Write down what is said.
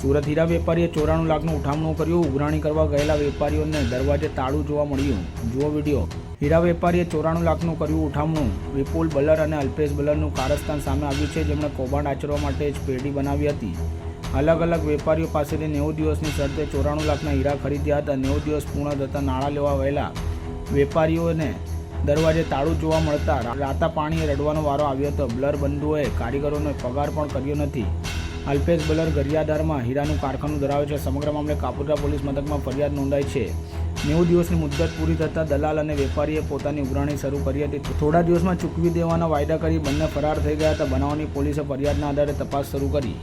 સુરત હીરા વેપારીએ ચોરાણું લાખનું ઉઠામણું કર્યું. ઉઘરાણી કરવા ગયેલા વેપારીઓને દરવાજે તાળું જોવા મળ્યું. જુઓ વીડિયો. હીરા વેપારીએ ચોરાણું લાખનું કર્યું ઉઠામણું. વિપુલ બલર અને અલ્પેશ બલરનું કારસ્તાન સામે આવ્યું છે, જેમણે કૌભાંડ આચરવા માટે જ પેઢી બનાવી હતી. અલગ અલગ વેપારીઓ પાસેથી નેવું દિવસની શરતે ચોરાણું લાખના હીરા ખરીદ્યા હતા. નેવું દિવસ પૂર્ણ થતાં નાણાં લેવા વહેલા વેપારીઓને દરવાજે તાળું જોવા મળતા રાતા પાણીએ રડવાનો વારો આવ્યો હતો. બ્લર બંધુઓએ કારીગરોને પગાર પણ કર્યો નથી. અલ્પેશ બલર ગરિયાદારમાં હીરાનું કારખાનું ધરાવે છે. સમગ્ર મામલે કાપોદ્રા પોલીસ મથકમાં ફરિયાદ નોંધાઈ છે. નેવું દિવસની મુદ્દત પૂરી થતાં દલાલ અને વેપારીએ પોતાની ઉઘરાણી શરૂ કરી હતી. થોડા દિવસમાં ચૂકવી દેવાના વાયદા કરી બંને ફરાર થઈ ગયા હતા. બનાવની પોલીસે ફરિયાદના આધારે તપાસ શરૂ કરી.